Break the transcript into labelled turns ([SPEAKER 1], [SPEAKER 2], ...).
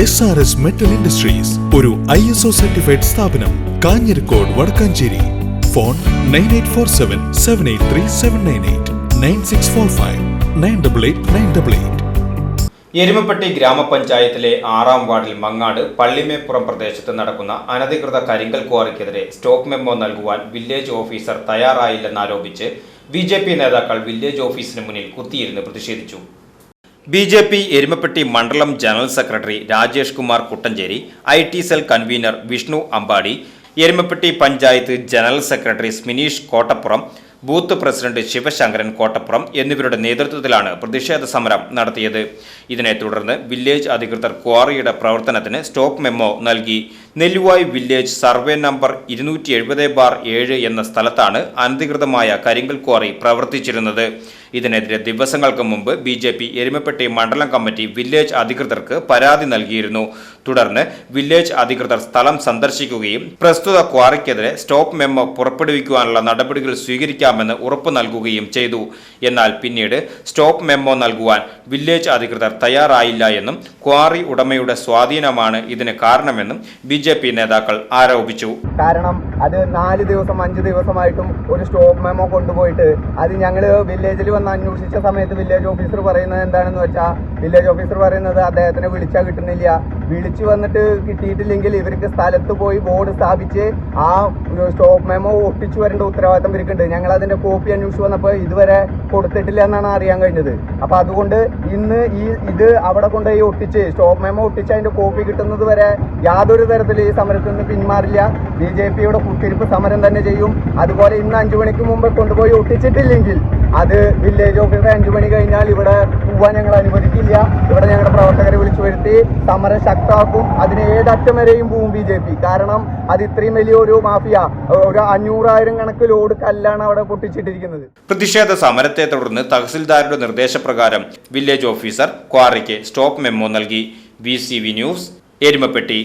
[SPEAKER 1] S R S metal industries ഒരു I S O certified സ്ഥാപനം Kanjirakode Vadakkanchery. Phone nine eight four seven seven eight three seven nine eight nine six four five nine double eight nine double eight
[SPEAKER 2] Erumapetty ഗ്രാമപഞ്ചായത്തിലെ ആറാം വാർഡിൽ മങ്ങാട് പള്ളിമേപ്പുറം പ്രദേശത്ത് നടക്കുന്ന അനധികൃത കരിങ്കൽ ക്വാറിക്കെതിരെ സ്റ്റോപ്പ് മെമ്മോ നൽകുവാൻ വില്ലേജ് ഓഫീസർ തയ്യാറായില്ലെന്നാരോപിച്ച് ബി ജെ പി നേതാക്കൾ വില്ലേജ് ഓഫീസിന് മുന്നിൽ കുത്തിയിരുന്ന് പ്രതിഷേധിച്ചു. ബി ജെ പി എരുമപ്പെട്ടി മണ്ഡലം general secretary Rajesh Kumar Kuttanchery I T cell convener Vishnu Ambadi Erumapetty panchayat general secretary Smineesh Kottappuram booth president Sivasankaran Kottappuram എന്നിവരുടെ നേതൃത്വത്തിലാണ് പ്രതിഷേധ സമരം നടത്തിയത്. ഇതിനെ തുടർന്ന് വില്ലേജ് അധികൃതർ ക്വാറിയുടെ പ്രവർത്തനത്തിന് സ്റ്റോപ്പ് മെമ്മോ നൽകി. നെല്ലുവായ് വില്ലേജ് സർവേ നമ്പർ ഇരുന്നൂറ്റി എഴുപത് ബാർ ഏഴ് എന്ന സ്ഥലത്താണ് അനധികൃതമായ കരിങ്കൽ ക്വാറി പ്രവർത്തിച്ചിരുന്നത്. ഇതിനെതിരെ ദിവസങ്ങൾക്ക് മുമ്പ് ബി ജെ പി എരുമപ്പെട്ടി മണ്ഡലം കമ്മിറ്റി വില്ലേജ് അധികൃതർക്ക് പരാതി നൽകിയിരുന്നു. തുടർന്ന് വില്ലേജ് അധികൃതർ സ്ഥലം സന്ദർശിക്കുകയും പ്രസ്തുത ക്വാറിക്കെതിരെ സ്റ്റോപ്പ് മെമ്മോ പുറപ്പെടുവിക്കുവാനുള്ള നടപടികൾ സ്വീകരിക്കാമെന്ന് ഉറപ്പു നൽകുകയും ചെയ്തു. എന്നാൽ പിന്നീട് സ്റ്റോപ്പ് മെമ്മോ നൽകുവാൻ വില്ലേജ് അധികൃതർ തയ്യാറായില്ല എന്നും ക്വാറി ഉടമയുടെ സ്വാധീനമാണ് ഇതിന് കാരണമെന്നും ബി നേതാക്കൾ ആരോപിച്ചു.
[SPEAKER 3] കാരണം അത് നാല് ദിവസം അഞ്ച് ദിവസമായിട്ടും ഒരു സ്റ്റോപ്പ് മെമ്മോ കൊണ്ടുപോയിട്ട് അത് ഞങ്ങൾ വില്ലേജിൽ വന്ന് അന്വേഷിച്ച സമയത്ത് വില്ലേജ് ഓഫീസർ പറയുന്നത് എന്താണെന്ന് വെച്ചാൽ വില്ലേജ് ഓഫീസർ പറയുന്നത് അദ്ദേഹത്തിനെ വിളിച്ചാൽ കിട്ടുന്നില്ല. വിളിച്ചു വന്നിട്ട് കിട്ടിയിട്ടില്ലെങ്കിൽ ഇവർക്ക് സ്ഥലത്ത് പോയി ബോർഡ് സ്ഥാപിച്ച് ആ സ്റ്റോപ്പ് മെമോ ഒട്ടിച്ചു വരേണ്ട ഉത്തരവാദിത്തം ഇവർക്കുണ്ട്. ഞങ്ങൾ അതിന്റെ കോപ്പി അന്വേഷിച്ച് വന്നപ്പോൾ ഇതുവരെ കൊടുത്തിട്ടില്ല എന്നാണ് അറിയാൻ കഴിഞ്ഞത്. അപ്പൊ അതുകൊണ്ട് ഇന്ന് ഈ ഇത് അവിടെ കൊണ്ടുപോയി ഒട്ടിച്ച് സ്റ്റോപ്പ് മെമോ ഒട്ടിച്ച് അതിന്റെ കോപ്പി കിട്ടുന്നത് വരെ യാതൊരു തരത്തിൽ ഈ സമരത്തിൽ നിന്ന് പിന്മാറില്ല. ബി ജെ പിയുടെ കുത്തിരിപ്പ് സമരം തന്നെ ചെയ്യും. അതുപോലെ ഇന്ന് അഞ്ചു മണിക്ക് മുമ്പ് കൊണ്ടുപോയി ഒട്ടിച്ചിട്ടില്ലെങ്കിൽ അത് വില്ലേജ് ഓഫീസർ അഞ്ചു മണി കഴിഞ്ഞാൽ ഇവിടെ പോവാൻ ഞങ്ങൾ അനുവദിക്കില്ല. ഇവിടെ ഞങ്ങളുടെ പ്രവർത്തകരെ വിളിച്ചു വരുത്തി. സമരം ശക്തമാക്കും അതിന് ഏതറ്റം വരെയും പോവും ബി ജെ പി കാരണം അത് ഇത്രയും വലിയ ഒരു മാഫിയ ഒരു അഞ്ഞൂറായിരം കണക്ക് ലോഡ് കല്ലാണ് അവിടെ പൊട്ടിച്ചിട്ടിരിക്കുന്നത്.
[SPEAKER 2] പ്രതിഷേധ സമരത്തെ തുടർന്ന് തഹസിൽദാരുടെ നിർദ്ദേശപ്രകാരം വില്ലേജ് ഓഫീസർ ക്വാറിക്ക് സ്റ്റോപ്പ് മെമ്മോ നൽകി. V news Erumapetty.